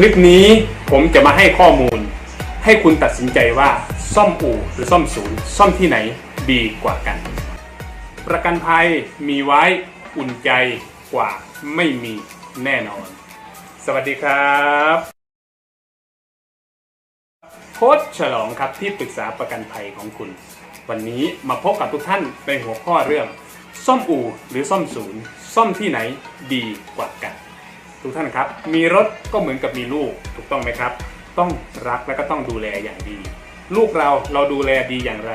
คลิปนี้ผมจะมาให้ข้อมูล ให้คุณตัดสินใจว่าซ่อมอู่หรือซ่อมศูนย์ซ่อมที่ไหนดีกว่ากัน ประกันภัยมีไว้อุ่นใจกว่าไม่มีแน่นอน สวัสดีครับโค้ชฉลองครับที่ปรึกษาประกันภัยของคุณ วันนี้มาพบกับทุกท่านในหัวข้อเรื่อง ซ่อมอู่หรือซ่อมศูนย์ ซ่อมที่ไหนดีกว่ากัน ทุกท่านครับ มีรถก็เหมือนกับมีลูกถูกต้องไหมครับ ต้องรักและก็ต้องดูแลอย่างดี ลูกเราเราดูแลดีอย่างไร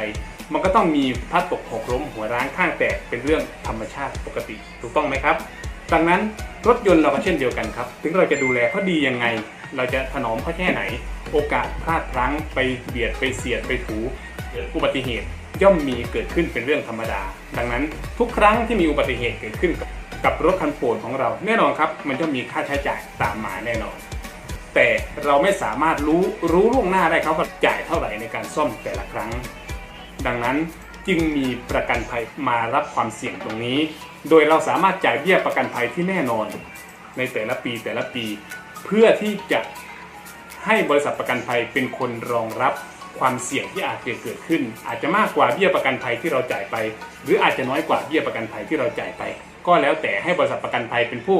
มันก็ต้องมีพลัดตกหกล้มหัวร้างข้างแตกเป็นเรื่องธรรมชาติปกติ ถูกต้องไหมครับ ดังนั้นรถยนต์เราก็เช่นเดียวกันครับ ถึงเราจะดูแลเขาดียังไง เราจะถนอมเขาแค่ไหน โอกาสพลาดพลั้งไปเบียดไปเสียดไปถูเกิดอุบัติเหตุย่อมมีเกิดขึ้นเป็นเรื่องธรรมดา ดังนั้นทุกครั้งที่มีอุบัติเหตุเกิดขึ้นกับ กับรถคันโปรดของเรา แน่นอนครับ มันจะมีค่าใช้จ่ายตามมาแน่นอน แต่เราไม่สามารถรู้รู้ล่วงหน้าได้ครับว่าจ่ายเท่าไหร่ในการซ่อมแต่ละครั้ง ดังนั้นจึงมีประกันภัยมารับความเสี่ยงตรงนี้ โดยเราสามารถจ่ายเบี้ยประกันภัยที่แน่นอน ในแต่ละปีแต่ละปี เพื่อที่จะให้บริษัทประกันภัยเป็นคนรองรับความเสี่ยงที่อาจจะเกิดขึ้น อาจจะมากกว่าเบี้ยประกันภัยที่เราจ่ายไป หรืออาจจะน้อยกว่าเบี้ยประกันภัยที่เราจ่ายไป ก็แล้วแต่ให้บริษัทประกันภัยเป็นผู้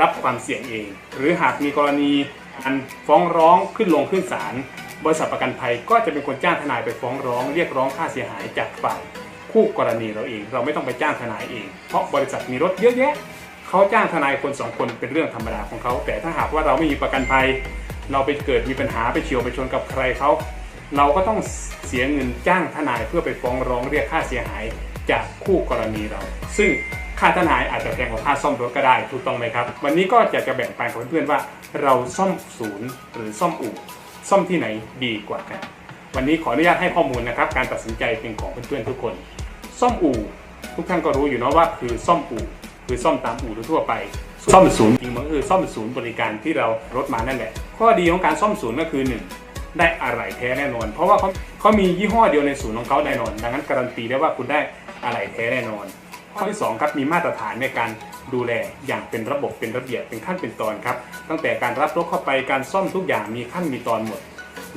รับความเสี่ยงเอง หรือหากมีกรณีการฟ้องร้องขึ้นลงขึ้นศาลบริษัทประกันภัยก็จะเป็นคนจ้างทนายไปฟ้องร้อง เรียกร้องค่าเสียหายจากฝ่ายคู่กรณีเราเอง เราไม่ต้องไปจ้างทนายเอง เพราะบริษัทมีรถเยอะแยะเขาจ้างทนายคนสองคนเป็นเรื่องธรรมดาของเขา แต่ถ้าหากว่าเราไม่มีประกันภัย เราไปเกิดมีปัญหาไปเฉียวไปชนกับใครเขาเราก็ต้องเสียเงินจ้างทนายเพื่อไปฟ้องร้องเรียกค่าเสียหายจากคู่กรณีเรา ซึ่ง ค่าทนายอาจจะแพงกว่าค่าซ่อมรถก็ได้ถูกต้องไหมครับ วันนี้ก็อยากจะแบ่งปันกับเพื่อนๆว่า เราซ่อมศูนย์หรือซ่อมอู่ซ่อมที่ไหนดีกว่ากันวันนี้ขออนุญาตให้ข้อมูลนะครับ การตัดสินใจเป็นของเพื่อนๆทุกคน ซ่อมอู่ ทุกท่านก็รู้อยู่เนาะว่าคือซ่อมอู่คือซ่อมตามอู่ทั่วๆไป ซ่อมศูนย์จริงมันก็คือซ่อมศูนย์บริการที่เรารถมานั่นแหละ ข้อดีของการซ่อมศูนย์ก็คือหนึ่งได้อะไรแท้แน่นอน เพราะว่าเขาเขามียี่ห้อเดียวในศูนย์ของเขาแน่นอน ดังนั้นการันตีได้ว่าคุณได้อะไรแท้แน่นอน ข้อที่สองครับมีมาตรฐานในการดูแลอย่างเป็นระบบเป็นระเบียบเป็นขั้นเป็นตอนครับ ตั้งแต่การรับรถเข้าไปการซ่อมทุกอย่างมีขั้นมีตอนหมด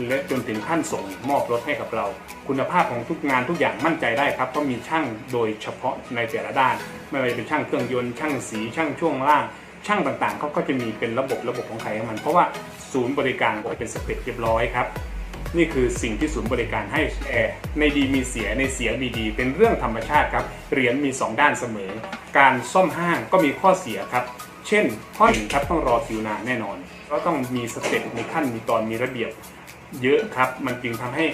และจนถึงขั้นส่งมอบรถให้กับเรา คุณภาพของทุกงานทุกอย่างมั่นใจได้ครับเพราะมีช่างโดยเฉพาะในแต่ละด้าน ไม่ว่าจะเป็นช่างเครื่องยนต์ช่างสีช่างช่วงล่าง ช่างต่างๆเขาก็จะมีเป็นระบบระบบของใครของมัน เพราะว่าศูนย์บริการก็เป็นสเปคเรียบร้อยครับ นี่คือสิ่งที่ศูนย์บริการให้แอร์ในดีมีเสียในเสียมีดี เป็นเรื่องธรรมชาติครับเหรียญมี 2 ด้านเสมอ การซ่อมห้างก็มีข้อเสียครับเช่น ข้อหนึ่งครับต้องรอคิวนานแน่นอนก็ต้องมีสเต็ปมีขั้นมีตอนมีระเบียบเยอะครับ มันจึงทำให้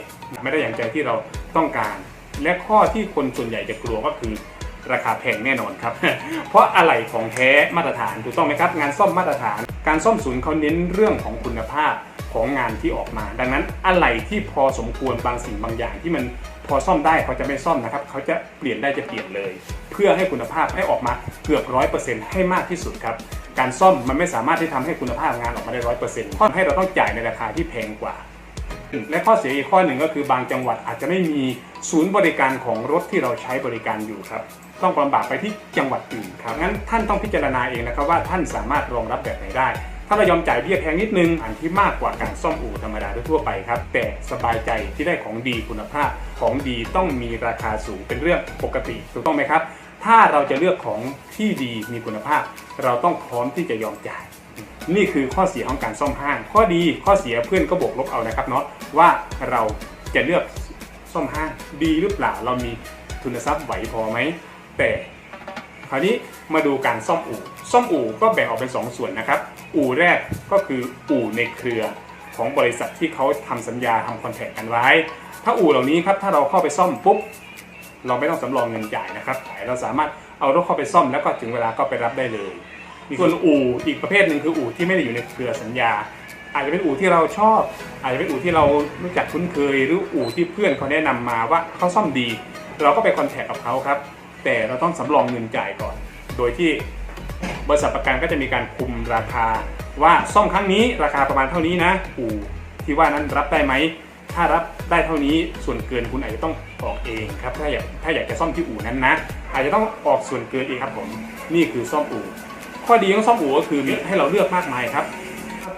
ไม่ได้อย่างใจที่เราต้องการ และข้อที่คนส่วนใหญ่จะกลัวก็คือราคาแพงแน่นอนครับ เพราะอะไหล่ของแท้มาตรฐานถูกต้องไหมครับ งานซ่อมมาตรฐาน การซ่อมศูนย์เขาเน้นเรื่องของคุณภาพ ของงานที่ออกมา ดังนั้นอะไหล่ที่พอสมควรบางสิ่งบางอย่างที่มันพอซ่อมได้เขาจะไม่ซ่อมนะครับ เขาจะเปลี่ยนได้จะเปลี่ยนเลย เพื่อให้คุณภาพให้ออกมาเกือบร้อยเปอร์เซ็นต์ให้มากที่สุดครับ การซ่อมมันไม่สามารถที่ทำให้คุณภาพงานออกมาได้ร้อยเปอร์เซ็นต์เพราะให้เราต้องจ่ายในราคาที่แพงกว่า และข้อเสียอีกข้อหนึ่งก็คือบางจังหวัดอาจจะไม่มีศูนย์บริการของรถที่เราใช้บริการอยู่ครับต้องลำบากไปที่จังหวัดอื่นครับงั้นท่านต้องพิจารณาเองนะครับว่าท่านสามารถรองรับแบบไหนได้ ถ้าเรายอมจ่ายเบี้ยแพงนิดนึงอันที่มากกว่าการซ่อมอู่ธรรมดาทั่วไปครับแต่สบายใจที่ได้ของดีคุณภาพของดีต้องมีราคาสูงเป็นเรื่องปกติถูกต้องไหมครับ ถ้าเราจะเลือกของที่ดีมีคุณภาพ เราต้องพร้อมที่จะยอมจ่าย นี่คือข้อเสียของการซ่อมห้าง ข้อดีข้อเสียเพื่อนก็บวกลบเอานะครับเนาะว่าเราจะเลือกซ่อมห้างดีหรือเปล่าเรามีทุนทรัพย์ไหวพอไหมแต่คราวนี้มาดูการซ่อมอู่ ซ่อมอู่ก็แบ่งออกเป็น2ส่วนนะครับ อู่แรกก็คืออู่ในเครือของบริษัทที่เขาทำสัญญาทำคอนแทคกันไว้ ถ้าอู่เหล่านี้ครับถ้าเราเข้าไปซ่อมปุ๊บเราไม่ต้องสำรองเงินจ่ายนะครับเราสามารถเอารถเข้าไปซ่อมแล้วก็ถึงเวลาก็ไปรับได้เลยมีส่วนอู่อีกประเภทหนึ่งคืออู่ที่ไม่ได้อยู่ในเครือสัญญา อาจจะเป็นอู่ที่เราชอบ อาจจะเป็นอู่ที่เรารู้จักคุ้นเคย หรืออู่ที่เพื่อนเขาแนะนำมาว่าเขาซ่อมดี เราก็ไปคอนแทคกับเขาครับ แต่เราต้องสำรองเงินจ่ายก่อน โดยที่ บริษัทประกันก็จะมีการคุมราคา ว่าซ่อมครั้งนี้ราคาประมาณเท่านี้นะอู่ที่ว่านั้นรับได้ไหมถ้ารับได้เท่านี้ส่วนเกินคุณอาจจะต้องออกเองครับถ้าอยากถ้าอยากจะซ่อมที่อู่นั้นนะ อาจจะต้องออกส่วนเกินเองครับผมนี่คือซ่อมอู่ข้อดีของซ่อมอู่ก็คือมีให้เราเลือกมากมายครับ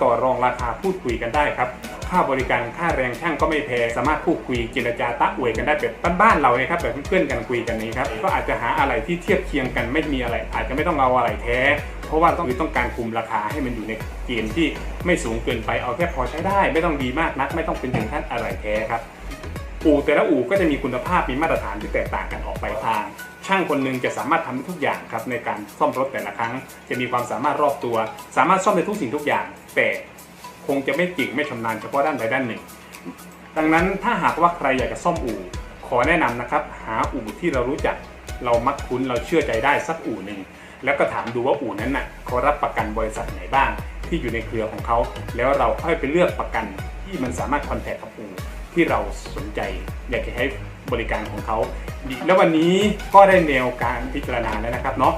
ต่อรองราคาพูดคุยกันได้ครับ ค่าบริการค่าแรงช่างก็ไม่แพงสามารถพูดคุยเจรจาตะอวยกันได้แบบบ้านๆเราเลยครับแบบเพื่อนๆกันคุยกันนี้ครับก็อาจจะหาอะไรที่เทียบเคียงกันไม่มีอะไร อาจจะไม่ต้องเอาอะไรแท้ เพราะว่าต้องคือต้องการคุมราคาให้มันอยู่ในเกณฑ์ที่ไม่สูงเกินไปเอาแค่พอใช้ได้ ไม่ต้องดีมากนัก ไม่ต้องเป็นถึงขั้นอะไรแท้ครับอู่แต่ละอู่ก็จะมีคุณภาพมีมาตรฐานที่แตกต่างกันออกไปทาง ช่างคนหนึ่งจะสามารถทำได้ทุกอย่างครับในการซ่อมรถแต่ละครั้ง จะมีความสามารถรอบตัว สามารถซ่อมในทุกสิ่งทุกอย่าง แต่ คงจะไม่เก่งไม่ชำนาญเฉพาะด้านใดด้านหนึ่ง ดังนั้นถ้าหากว่าใครอยากจะซ่อมอู่ ขอแนะนำนะครับ หาอู่ที่เรารู้จัก เรามักคุ้นเราเชื่อใจได้สักอู่หนึ่งแล้วก็ถามดูว่าอู่นั้นน่ะเขารับประกันบริษัทไหนบ้าง ที่อยู่ในเครือของเขา แล้วเราค่อยไปเลือกประกันที่มันสามารถคอนแทคกับอู่ที่เราสนใจอยากจะให้บริการของเขา แล้ววันนี้ก็ได้แนวการพิจารณาแล้วนะครับเนาะ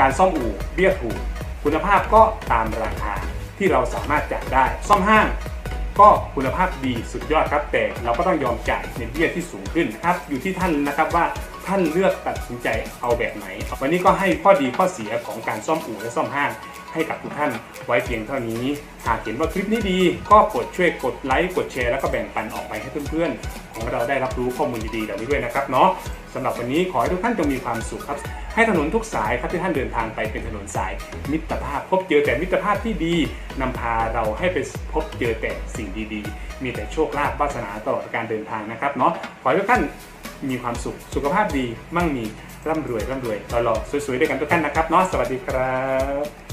การซ่อมอู่เบี้ยถูก คุณภาพก็ตามราคา ที่เราสามารถจ่ายได้ ซ่อมห้างก็คุณภาพดีสุดยอดครับแต่เราก็ต้องยอมจ่ายในเบี้ยที่สูงขึ้นครับอยู่ที่ท่านนะครับว่า ท่านเลือกตัดสินใจเอาแบบไหน วันนี้ก็ให้ข้อดีข้อเสียของการซ่อมอู่และซ่อมห้างให้กับทุกท่านไว้เพียงเท่านี้ หากเห็นว่าคลิปนี้ดี ก็กดช่วยกดไลค์กดแชร์แล้วก็แบ่งปันออกไปให้เพื่อนๆ ของเราได้รับรู้ข้อมูลดีๆเหล่านี้ด้วยนะครับเนาะสำหรับวันนี้ขอให้ทุกท่านจงมีความสุขครับ ให้ถนนทุกสายครับที่ท่านเดินทางไปเป็นถนนสายมิตรภาพ พบเจอแต่มิตรภาพที่ดีนำพาเราให้ไปพบเจอแต่สิ่งดีๆ มีแต่โชคลาภวาสนาตลอดการเดินทางนะครับเนาะขอให้ทุกท่าน มีความสุข สุขภาพดี มั่งมี ร่ำรวย ร่ำรวยหล่อๆสวยๆด้วยกันทุกท่านนะครับเนาะสวัสดีครับ